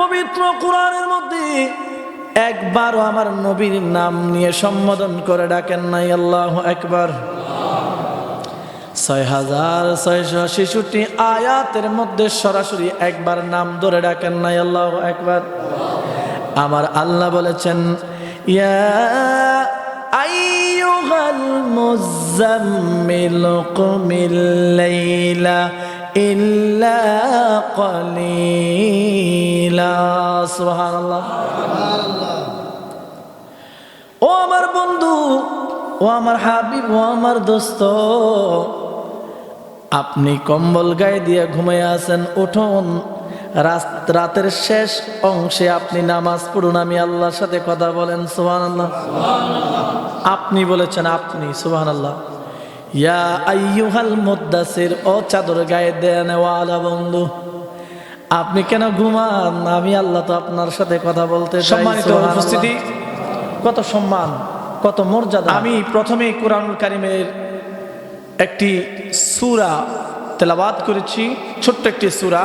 পবিত্র কোরআনের মধ্যে একবারও আমার নবীর নাম নিয়ে সম্বোধন করে ডাকেন নাই, আল্লাহ একবার ছয় হাজার ছয়শো শিশুটি আয়াতের মধ্যে সরাসরি একবার নাম ধরে ডাকেন নাই, আল্লাহ একবার আমার আল্লাহ বলেছেন, ইয়া আইয়ুহাল ও আমার বন্ধু, ও আমার হাবিব, ও আমার দোস্ত, আপনি কম্বল গায়ে দিয়ে ঘুমিয়ে আছেন, উঠুন। রাত- রাতের শেষ অংশে আপনি নামাজ পড়ুন, আমি আল্লাহর সাথে কথা বলেন সুহান আল্লাহ আপনি বলেছেন আপনি সুহান আল্লাহ ইয়া আইয়ুহাল মুদ্দাসির ও চাদর গায়ে দেয়া নেওয়ালা বন্ধু। আপনি কেন ঘুমান? আমি আল্লাহ তো আপনার সাথে কথা বলতে সম্মানিত। উপস্থিতি। কত সম্মান কত মর্যাদা। আমি প্রথমে কোরআনুল কারিমের একটি সূরা তেলাবাদ করেছি ছোট্ট একটি সূরা।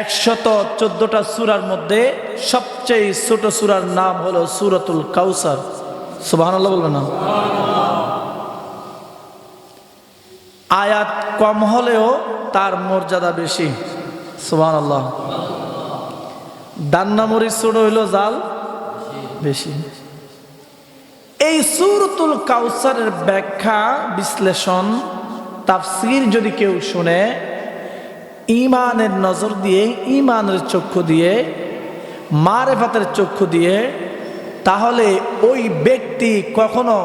একশত চোদ্দটা সূরার মধ্যে সবচেয়ে ছোট সুরার নাম হলো সূরাতুল কাউসার। সুবহানাল্লাহ বলবেন না? আয়াত কম হলেও তার মর্যাদা বেশি। সুবহানাল্লাহ। দান্নামরি ছোট হইল জাল? বেশি। এই সুরতুল কাউসারের ব্যাখ্যা, বিশ্লেষণ, তাফসির যদি কেউ শুনে ইমানের নজর দিয়ে ইমানের চক্ষু দিয়ে, মারেফাতের চক্ষু দিয়ে, তাহলে ওই ব্যক্তি কখনো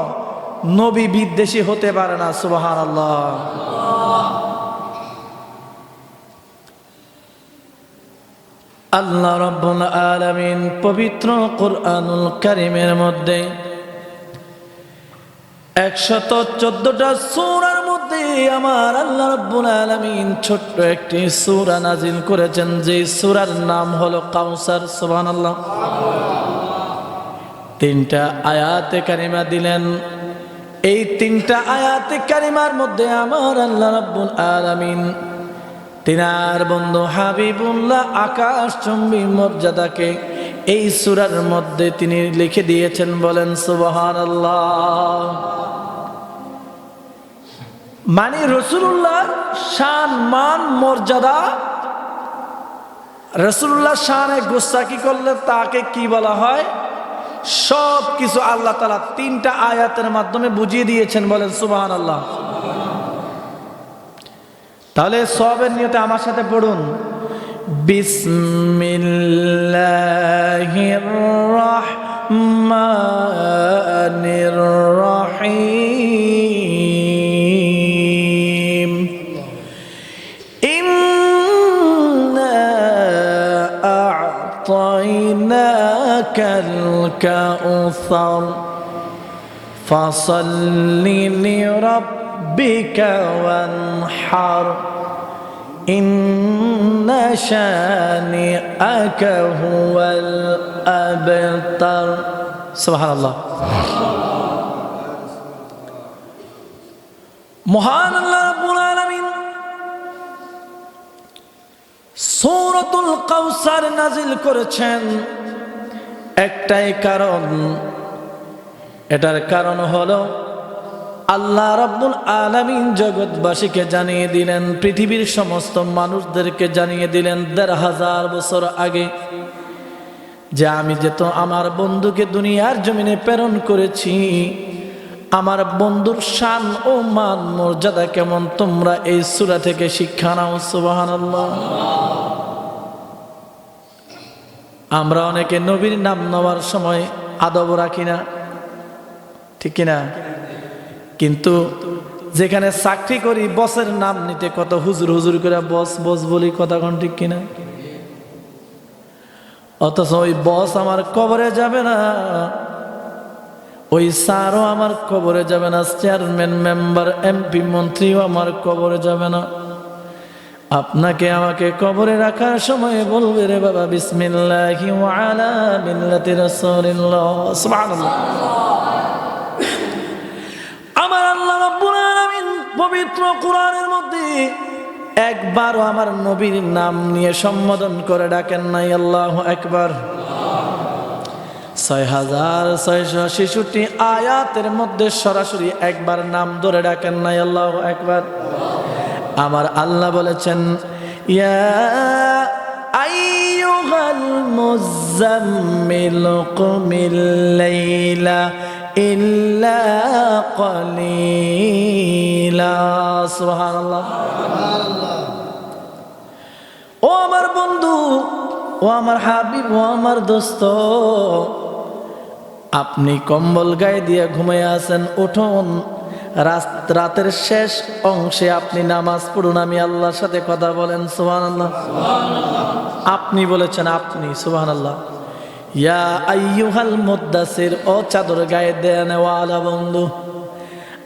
নবী বিদ্বেষী হতে পারে না সুবাহান আল্লাহ আল্লাহ রব্বুল আলামিন পবিত্র কোরআনুল কারিমের মধ্যে একশত চোদ্দটা সুরার মধ্যে আমার আল্লাহ রব্বুল আলামিন ছোট্ট একটি সূরা নাজিল করেছেন, যে সুরার নাম হলো কাউসার সোহান সুবহানাল্লাহ। তিনটা আয়াতে কারিমা দিলেন। এই তিনটা আয়াতে কারিমার মধ্যে আমার আল্লাহ রাব্বুল আলামিন তিনার বন্ধু হাবিবুল্লাহ আকাশ চম্বী মর্যাদাকে এই সুরার মধ্যে তিনি লিখে দিয়েছেন, বলেন সুবহান মানে রসুল্লাহ শান, মান, মর্যাদা রসুল্লাহ শানে গুস্তাকি করলে তাকে কি বলা হয়? সব কিছু আল্লাহ তালা তিনটা আয়াতের মাধ্যমে বুঝিয়ে দিয়েছেন, বলেন সুবাহান আল্লাহ তাহলে সবের নিয়তে আমার সাথে পড়ুন। বিসমিল্লাহির রহমানির রহিম। ইন্না আ'তাইনাকাল কাউসার। ফসল্লি লিরাব্বিকা لربك وانحر إن شانئك هو الأبتر سبحان الله মহান আল্লাহ রাব্বুল আলামিন সূরাতুল কাউসার নাজিল করেছেন একটাই কারণ এটার কারণ হলো আল্লাহ রাব্বুল আলামিন জগৎবাসীকে জানিয়ে দিলেন, পৃথিবীর সমস্ত মানুষদেরকে জানিয়ে দিলেন দেড় হাজার বছর আগে যে আমি যে তো আমার বন্ধুকে দুনিয়ার জমিনে প্রেরণ করেছি, আমার বন্ধুর শান ও মান মর্যাদা কেমন তোমরা এই সূরা থেকে শিক্ষা নাও, সুবহানাল্লাহ। আমরা অনেকে নবীর নাম নেওয়ার সময় আদব রাখি না, ঠিক কিনা? কিন্তু যেখানে চাকরি করি, বসের নাম নিতে কত হুজুর হুজুর করে বস বস বলি কথা কোন ঠিক কিনা? অথচ ওই বস আমার কবরে যাবে না, ওই স্যারও আমার কবরে যাবে না, চেয়ারম্যান, মেম্বার, এমপি, মন্ত্রীও আমার কবরে যাবে না। আপনাকে আমাকে কবরে রাখার সময় বলবে রে বাবা, বিসমিল্লাহি ওয়া আলা মিল্লাতি রাসূলিল্লাহ, সুবহানাল্লাহ আমার আল্লাহ রাব্বুল আলামিন পবিত্র কোরআনের মধ্যে একবারও আমার নবীর নাম নিয়ে সম্বোধন করে ডাকেন নাই, আল্লাহ একবার ছয় হাজার ছয়শো শিশুটি আয়াতের মধ্যে সরাসরি একবার নাম ধরে ডাকেন নাই, আল্লাহ একবার আমার আল্লাহ বলেছেন, ইয়া আইয়ুহাল ও আমার বন্ধু, ও আমার হাবিব, ও আমার দোস্ত, আপনি কম্বল গায়ে দিয়ে ঘুমিয়ে আছেন, উঠুন। রাতের শেষ অংশে আপনি নামাজ পড়ুন, আমি আল্লাহর সাথে কথা বলেন সুহান আল্লাহ আপনি বলেছেন আপনি সুহান আল্লাহ ইয়া আইয়ুহাল মুদ্দাসির ও চাদর গায়ে দেয়া নেওয়ালা বন্ধু।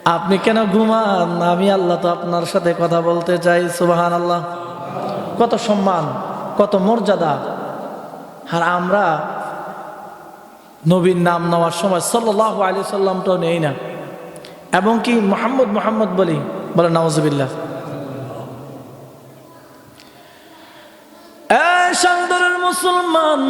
আপনি কেন ঘুমান? আমি আল্লাহ তো আপনার সাথে কথা বলতে চাই সুবাহান আল্লাহ কত সম্মান, কত মর্যাদা। আর আমরা নবীর নাম নেওয়ার সময় সাল্লাহ আলি সাল্লামটাও নেই না। এবং কি মোহাম্মদ মোহাম্মদ বলি? বলে নওয়াজবিল্লা মুসলমান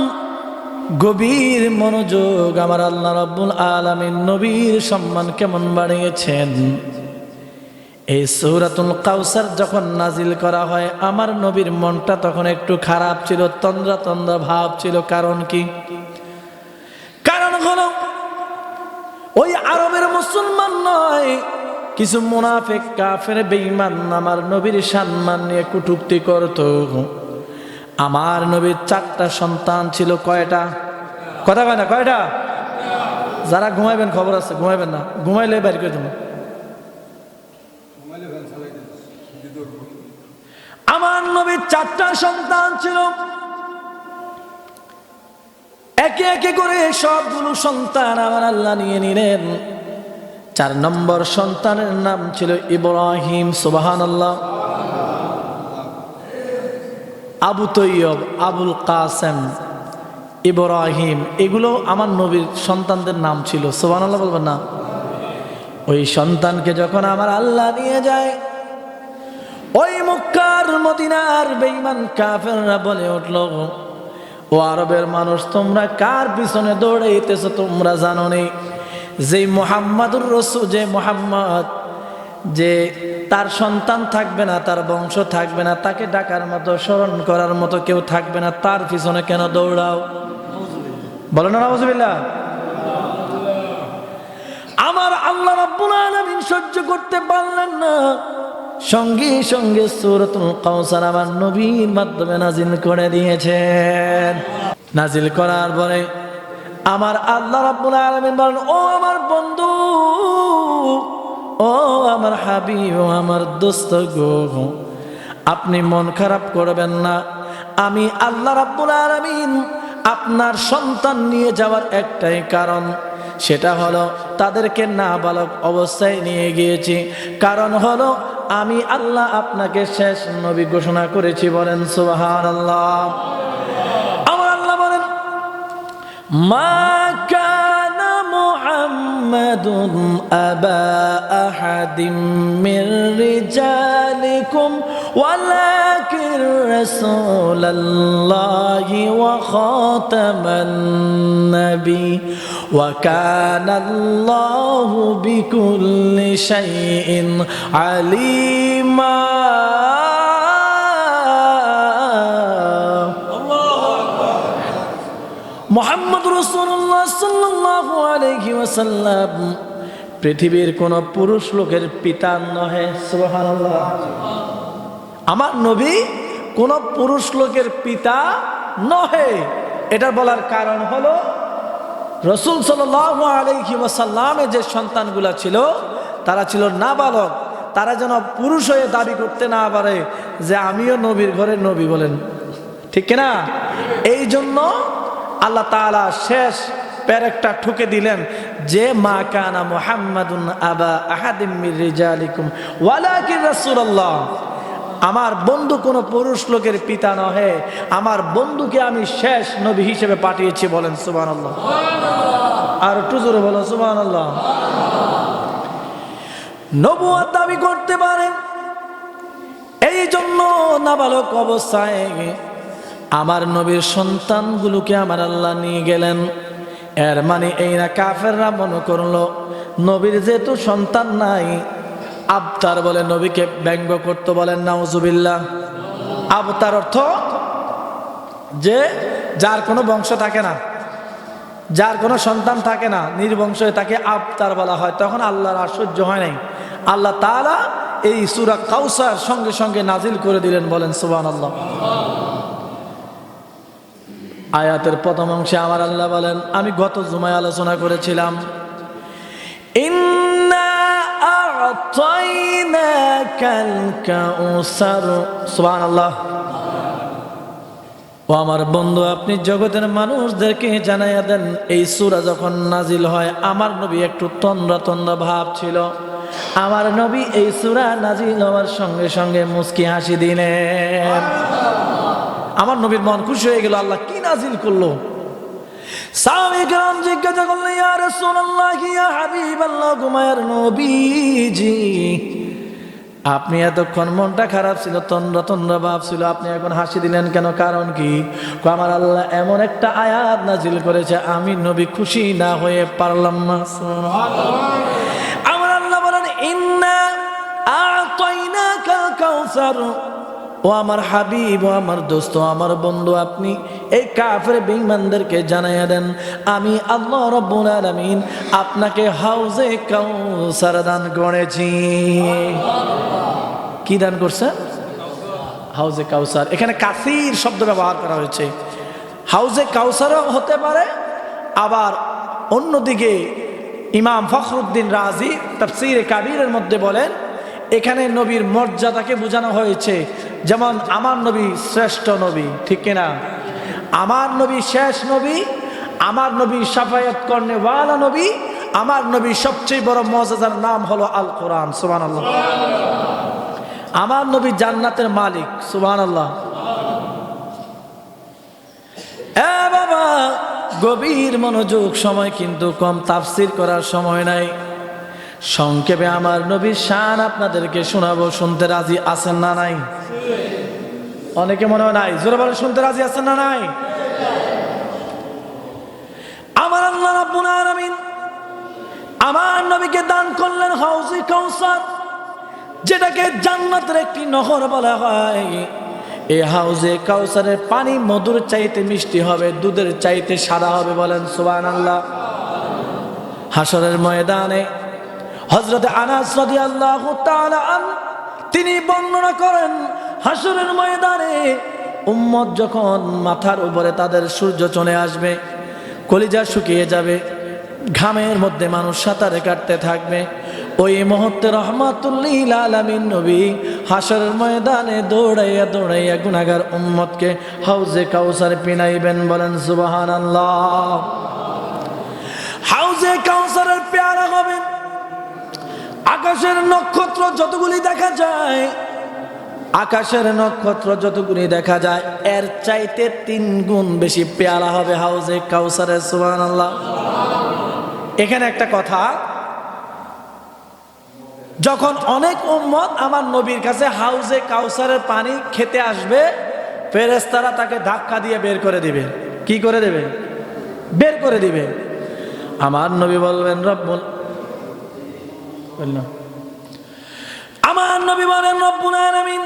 গভীর মনোযোগ আমার আল্লাহ রাব্বুল আলামিন নবীর সম্মান কেমন বাড়িয়েছেন? এই সৌরাতুল কাউসার যখন নাজিল করা হয়, আমার নবীর মনটা তখন একটু খারাপ ছিল, তন্দ্রা তন্দ্রা ভাব ছিল। কারণ কি? কারণ হলো, ওই আরবের মুসলমান নয়, কিছু মুনাফেক, কাফের, বেঈমান, আমার নবীর সম্মান নিয়ে কুটুক্তি করত। আমার নবীর চারটা সন্তান ছিল কয়টা? কথা কয় না, কয়টা? যারা ঘুমাইবেন, খবর আছে, ঘুমাইবেন না। ঘুমাইলে বাইর করে দেবো। আমার নবীর চারটা সন্তান ছিল। একে একে করে সবগুলো সন্তান আমার আল্লাহ নিয়ে নিলেন। চার নম্বর সন্তানের নাম ছিল ইব্রাহিম সুবাহান আল্লাহ আবু তৈয়ব, আবুল কাসেম, ইব্রাহিম, এগুলো আমার নবীর সন্তানদের নাম ছিল। সুবাহান আল্লাহ বলবেন না? ওই সন্তানকে যখন আমার আল্লাহ নিয়ে যায়, ওই মুক্কার মদিনার বেঈমান কাফেররা বলে উঠল, ও আরবের মানুষ, তোমরা কার পিছনে দৌড়াইতেছো? তোমরা জানো নেই যে মোহাম্মদুর রসু যে মোহাম্মদ যে তার সন্তান থাকবে না, তার বংশ থাকবে না, তাকে ডাকার মতো, স্মরণ করার মতো কেউ থাকবে না, তার পিছনে কেন দৌড়াও? বলো না নজবিল্লা আমার আল্লাহ রাব্বুল আলামিন সহ্য করতে পারলেন না। সঙ্গে সঙ্গে সূরাতুল কাউসার আমার নবীর মাধ্যমে নাজিল করে দিয়েছেন। নাজিল করার পরে আমার আল্লাহ রাব্বুল আলামিন বলেন, ও আমার বন্ধু আমার হাবিব আমার দোস্ত গো। আপনি মন খারাপ করবেন না। আমি আল্লাহ রাব্বুল আলামিন আপনার সন্তান নিয়ে যাওয়ার একটাই কারণ। সেটা হলো তাদেরকে নাবালক অবস্থায় নিয়ে গিয়েছি। কারণ হলো আমি আল্লাহ আপনাকে শেষ নবী ঘোষণা করেছি বলেন সুবাহান আল্লাহ আমার আল্লাহ বলেন, মা محمد أبا أحد من رجالكم ولكن رسول الله وخاتم النبي. وكان الله بكل شيء عليما. মোহাম্মদ রসুল্লাহ সাল্লাহ আলহি ওয়াসাল্লাম পৃথিবীর কোন পুরুষ লোকের পিতা নহে আমার নবী কোন পুরুষ লোকের পিতা নহে। এটা বলার কারণ হলো, রসুল সাল্লাহ আলহি ওয়াসাল্লামের যে সন্তানগুলা ছিল, তারা ছিল নাবালক। তারা যেন পুরুষ হয়ে দাবি করতে না পারে যে আমিও নবীর ঘরে নবী বলেন। ঠিক না এই জন্য আল্লাহ তাআলা শেষ প্যারেকটা ঠুকে দিলেন যে মা কানা মুহাম্মাদুন আবা আহাদিম মির রিজালিকুম ওয়ালাকিন রাসূলুল্লাহ। আমার বন্ধু কোনো পুরুষ লোকের পিতা নহে, আমার বন্ধুকে আমি শেষ নবী হিসেবে পাঠিয়েছি বলেন সুবহানাল্লাহ। আর একটু জোরে বলো সুবহানাল্লাহ। নবুয়াত দাবি করতে পারেন। এই জন্য নাবালক অবস্থায় আমার নবীর সন্তানগুলোকে আমার আল্লাহ নিয়ে গেলেন। এর মানে এই না কাফেররা মনে করল, নবীর যেহেতু সন্তান নাই, আবতার বলে নবীকে ব্যঙ্গ করতে বলেন, নাউজুবিল্লাহ। আবতার অর্থ যে যার কোনো বংশ থাকে না, যার কোনো সন্তান থাকে না নির্বংশ তাকে আবতার বলা হয়। তখন আল্লাহর আশ্চর্য হয় নাই। আল্লাহ তাআলা এই সুরা কাউসার সঙ্গে সঙ্গে নাজিল করে দিলেন বলেন সুবান আল্লাহ আয়াতের প্রথম অংশে আমার আল্লাহ বলেন, আমি গত জুমায় আলোচনা করেছিলাম ও আমার বন্ধু, আপনি জগতের মানুষদেরকে জানাইয়া দেন, এই সুরা যখন নাজিল হয়, আমার নবী একটু তন্দ্রা তন্দ্রা ভাব ছিল। আমার নবী এই সুরা নাজিল হওয়ার সঙ্গে সঙ্গে মুস্কি হাসি দিলেন। আমার নবীর মন খুশি হয়ে গেল, আল্লাহ কি নাজিল করল? আপনি এতক্ষণ মনটা খারাপ ছিল, তন্দ্রা তন্দ্রা ভাব ছিল, আপনি এখন হাসি দিলেন কেন? কারণ কি? আমার আল্লাহ এমন একটা আয়াত নাজিল করেছে, আমি নবী খুশি না হয়ে পারলাম না। আমার আল্লাহ বলেন ও আমার হাবিব, ও আমার দোস্ত আমার বন্ধু, আপনি এই কাফের বেঈমানদেরকে জানাইয়া দেন, আমি আল্লাহ রব্বুল আলামিন আপনাকে হাউজে কাউসার দান করেছি। কি দান করছে হাউজে কাউসার। এখানে কাসির শব্দ ব্যবহার করা হয়েছে। হাউজে কাউসারও হতে পারে, আবার অন্যদিকে ইমাম ফখরুদ্দিন রাজি তাফসিরে কাবিরের মধ্যে বলেন, এখানে নবীর মর্যাদাকে বোঝানো হয়েছে। যেমন আমার নবী শ্রেষ্ঠ নবী, ঠিক কিনা? আমার নবী শেষ নবী, আমার নবী সাফায়াত কর্ণে ওয়ালা নবী, আমার নবী সবচেয়ে বড় মজাদার নাম হলো আল কোরআন সুবান আল্লাহ আমার নবী জান্নাতের মালিক সুবান আল্লাহ বাবা, গভীর মনোযোগ সময় কিন্তু কম, তাফসির করার সময় নাই। সংক্ষেপে আমার নবীর শান আপনাদেরকে শোনাবো, শুনতে রাজি আছেন না নাই? অনেকে মনে হয় নাই। জোরে বলে শুনতে রাজি আছেন না নাই? আমার আল্লাহ রাব্বুল আলামিন আমার নবীকে দান করলেন হাউজে কাউসার, যেটাকে জান্নাতের একটি নহর বলা হয়। এই হাউজে কাউসারের পানি মধুর চাইতে মিষ্টি হবে, দুধের চাইতে সাদা হবে বলেন সুবান আল্লাহ হাসরের ময়দানে হজরত আনাস তাআলা আন তিনি বর্ণনা করেন হাসরের ময়দানে উম্মত যখন মাথার উপরে তাদের সূর্য চলে আসবে, কলিজা শুকিয়ে যাবে, ঘামের মধ্যে মানুষ সাঁতারে কাটতে থাকবে, ওই মুহূর্তে রহমাতুল্লিল আলামিন নবী হাসরের ময়দানে দৌড়াইয়া দৌড়াইয়া গুনাগার উম্মতকে হাউজে কাউসার পিনাইবেন বলেন, সুবহানাল্লাহ। হাউজে আকাশের নক্ষত্র যতগুলি দেখা যায়, আকাশের নক্ষত্র যতগুলি দেখা যায়, এর চাইতে তিন গুণ বেশি পেয়ারা হবে হাউজে কাউসারের সুবান আল্লাহ এখানে একটা কথা, যখন অনেক উম্মত আমার নবীর কাছে হাউজে কাউসারের পানি খেতে আসবে ফেরেস্তারা তাকে ধাক্কা দিয়ে বের করে দিবে। কি করে দেবে? বের করে দিবে। আমার নবী বলবেন, রব্বুল আমার নবী বলেন, রব্বুল আলামিন,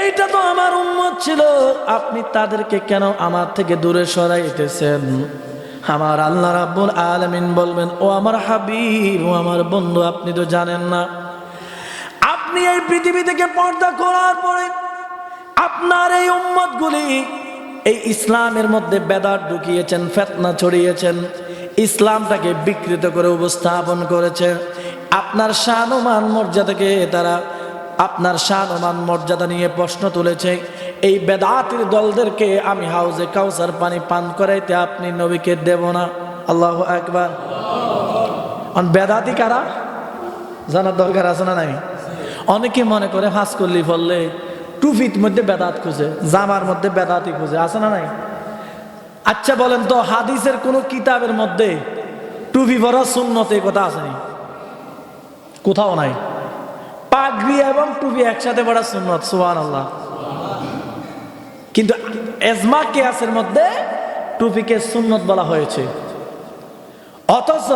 এইটা তো আমার উম্মত ছিল। আপনি তাদেরকে কেন আমার থেকে দূরে সরাইতেছেন আমার আল্লাহ রাব্বুল আলামিন বলবেন, ও আমার হাবিব, ও আমার বন্ধু, আপনি তো জানেন না। আপনি এই পৃথিবী থেকে পর্দা করার পরে আপনার এই উম্মতগুলি এই ইসলামের মধ্যে বেদার ঢুকিয়েছেন, ফেতনা ছড়িয়েছেন। ইসলামটাকে বিকৃত করে উপস্থাপন করেছে। আপনার শানমান মর্যাদাকে তারা আপনার শানমান মর্যাদা নিয়ে প্রশ্ন তুলেছে। এই বেদাতির দলদেরকে আমি হাউজে কাউসার পানি পান করাইতে আপনি নবীকে দেব না। আল্লাহ একবার বেদাতি কারা? জানার দরকার আছে না নাই? অনেকে মনে করে ফাঁস করলি ফললে টুফির মধ্যে বেদাত খুঁজে, জামার মধ্যে বেদাতি খুঁজে, আছে না নাই? আচ্ছা বলেন তো, হাদিসের কোন কিতাবের মধ্যে টুপি ভরা সুন্নতে কথা আসেনি কোথাও নাই। পাগড়ি এবং টুপি একসাথে পড়া সুন্নত সুহান আল্লাহ কিন্তু এজমা কেয়াসের মধ্যে টুপিকে সুন্নত বলা হয়েছে। অথচ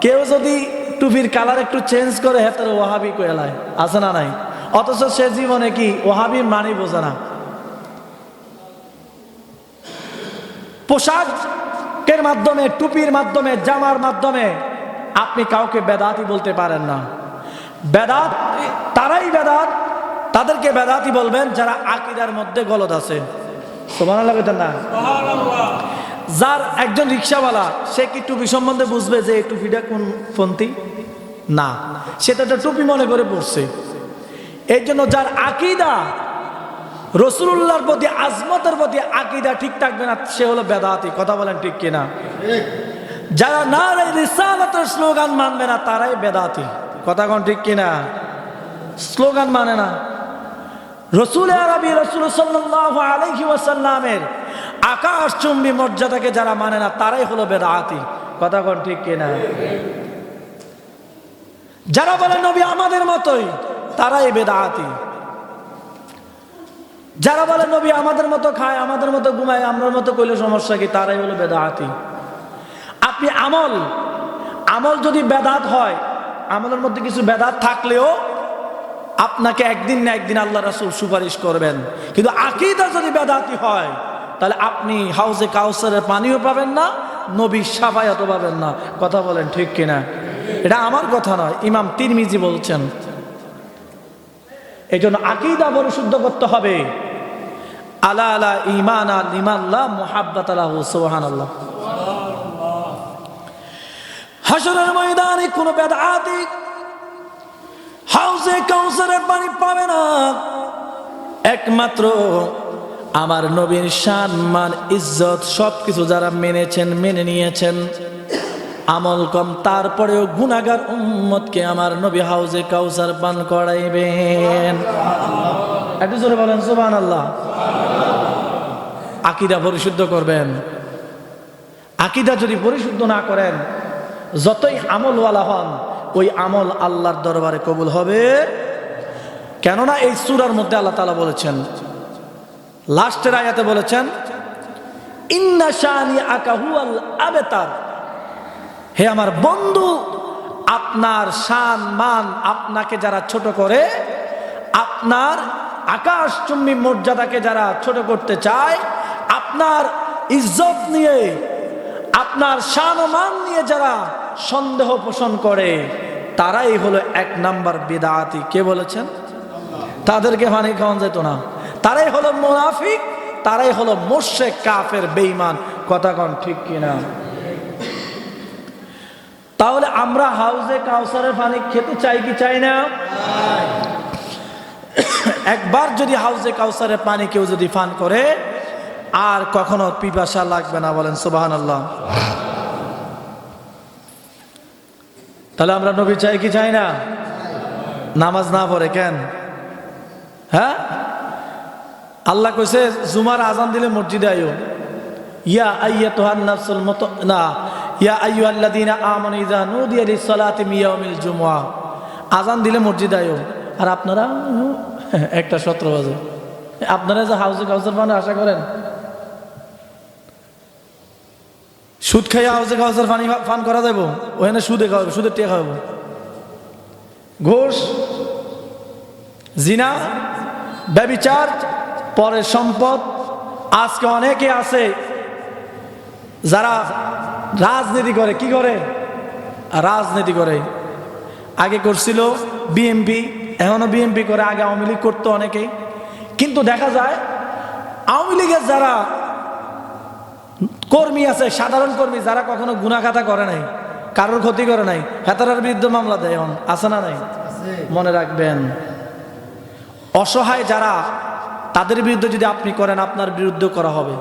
কেউ যদি টুপির কালার একটু চেঞ্জ করে হেতার ওহাবি কয়েলায় আছে না নাই? অথচ সে জীবনে কি ওহাবির মানি বোঝে না। পোশাকের মাধ্যমে টুপির মাধ্যমে জামার মাধ্যমে আপনি কাউকে বেদাতি বলতে পারেন না। বেদাত তারাই বেদাত তাদেরকে বেদাতি বলবেন যারা আকিদার মধ্যে গলদ আছে। না? যার একজন রিক্সাওয়ালা সে কি টুপি সম্বন্ধে বুঝবে যে টুপিটা কোন পন্থী? না। সে তো টুপি মনে করে পড়ছে এই জন্য যার আকিদা রসুল্লাহর প্রতি, আজমতের প্রতি আকিদা ঠিক থাকবে না, সে হলো বেদাতি। কথা বলেন ঠিক কিনা? যারা না রিসালাতের স্লোগান মানবে না, তারাই বেদাতি। কথা কোন ঠিক কিনা? স্লোগান মানে না। রসুল আরবি রসুল সাল্লাহ আলহি ওয়াসাল্লামের আকাশ চুম্বি মর্যাদাকে যারা মানে না, তারাই হলো বেদাতি। কথা কোন ঠিক কিনা? যারা বলে, নবী আমাদের মতোই তারাই বেদাতি। যারা বলে, নবী আমাদের মতো খায়, আমাদের মতো ঘুমায় আমার মতো কইলে সমস্যা কি? তারাই হলো বেদাহাতি। আপনি আমল আমল যদি বেদাত হয়, আমলের মধ্যে কিছু বেদাত থাকলেও আপনাকে একদিন না একদিন আল্লাহ রাসুল সুপারিশ করবেন। কিন্তু আকিদা যদি বেদাতি হয়, তাহলে আপনি হাউজে কাউসারের পানিও পাবেন না নবী সাফায়াতও পাবেন না। কথা বলেন ঠিক কিনা? এটা আমার কথা নয়, ইমাম তিরমিজি বলছেন। এই জন্য আকিদা পরিশুদ্ধ করতে হবে। আলা আলা ইমান আল ইমাল্লাহ মোহাব্বত আল্লাহ সোহান আল্লাহ হাসরের ময়দানে কোনো বেদাতি হাউসে কাউসারের পানি পাবে না। একমাত্র আমার নবীর শান মান ইজ্জত সবকিছু যারা মেনেছেন, মেনে নিয়েছেন। আমল কম, তারপরেও গুনাগার উম্মতকে আমার নবী হাউজে কাউসার পান করাইবেন। একটু জোরে বলেন সুবান আল্লাহ আকিদা পরিশুদ্ধ করবেন। আকিদা যদি পরিশুদ্ধ না করেন, যতই আমলওয়ালা হন, ওই আমল আল্লাহর দরবারে কবুল হবে। কেননা এই সুরার মধ্যে আল্লাহ তালা বলেছেন, লাস্টের আয়াতে বলেছেন, ইন্না শানি আকাহুয়াল আবেতার। হে আমার বন্ধু, আপনার শান মান আপনাকে যারা ছোট করে, আপনার আকাশ চুম্বি মর্যাদাকে যারা ছোট করতে চায়, আপনার ইজ্জত নিয়ে, আপনার শান মান নিয়ে যারা সন্দেহ পোষণ করে, তারাই হলো এক নাম্বার বেদাতি। কে বলেছেন? তাদেরকে পানি খাওয়ান যেত না। তারাই হলো মুনাফিক, তারাই হলো মোর্শেক কাফের বেইমান কথা কন ঠিক কিনা? তাহলে আমরা হাউজে কাউসারের পানি খেতে চাই কি চাই না? একবার যদি হাউজে কাউসারের পানি কেউ যদি পান করে, আর কখনো পিপাসা লাগবে না, বলেন সুবাহান আল্লাহ তাহলে আমরা নবী চাই কি চাই না? নামাজ না পড়ে কেন? হ্যাঁ? আল্লাহ কইছে, জুমার আজান দিলে মসজিদে আইও। ইয়া আইয়া তোহার নাফসুল মত না ইয়া আজান দিলে মসজিদ আইও আর আপনারা, একটা সতেরো বাজে। আপনারা যে হাউসে কাউসার পানে আশা করেন? সুদ খাইয়া হাউসে কাউসার পানি ফান করা যাব ওখানে সুদে খাওয়াবো সুদের টিয়া খাওয়াবো ঘোষ, জিনা, ব্যবিচার, পরের সম্পদ। আজকে অনেকে আছে যারা রাজনীতি করে কি করে? রাজনীতি করে। আগে করছিল বিএমপি এখনও বিএমপি করে আগে আওয়ামী লীগ করতো অনেকেই। কিন্তু দেখা যায় আওয়ামী লীগের যারা কর্মী আছে সাধারণ কর্মী যারা কখনো গুনাখাতা করে নাই কারোর ক্ষতি করে নাই হেতারার বিরুদ্ধে মামলা দেয় এখন আছে না নাই? মনে রাখবেন। অসহায় যারা তাদের বিরুদ্ধে যদি আপনি করেন আপনার বিরুদ্ধে করা হবে।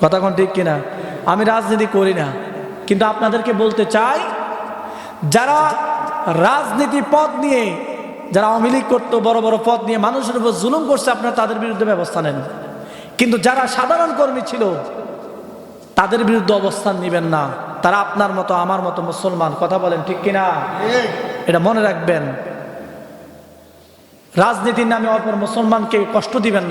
কথা কোন ঠিক কিনা? আমি রাজনীতি করি না। কিন্তু আপনাদেরকে বলতে চাই, যারা রাজনীতি পদ নিয়ে, যারা আওয়ামী লীগ করতো, বড় বড় পদ নিয়ে মানুষের উপর জুলুম করছে, আপনারা তাদের বিরুদ্ধে ব্যবস্থা নেন। কিন্তু যারা সাধারণ কর্মী ছিল, তাদের বিরুদ্ধে অবস্থান নেবেন না। তারা আপনার মতো, আমার মতো মুসলমান, কথা বলেন ঠিক কিনা? এটা মনে রাখবেন। রাজনীতির নামে অপর মুসলমানকে কষ্ট দিবেন না।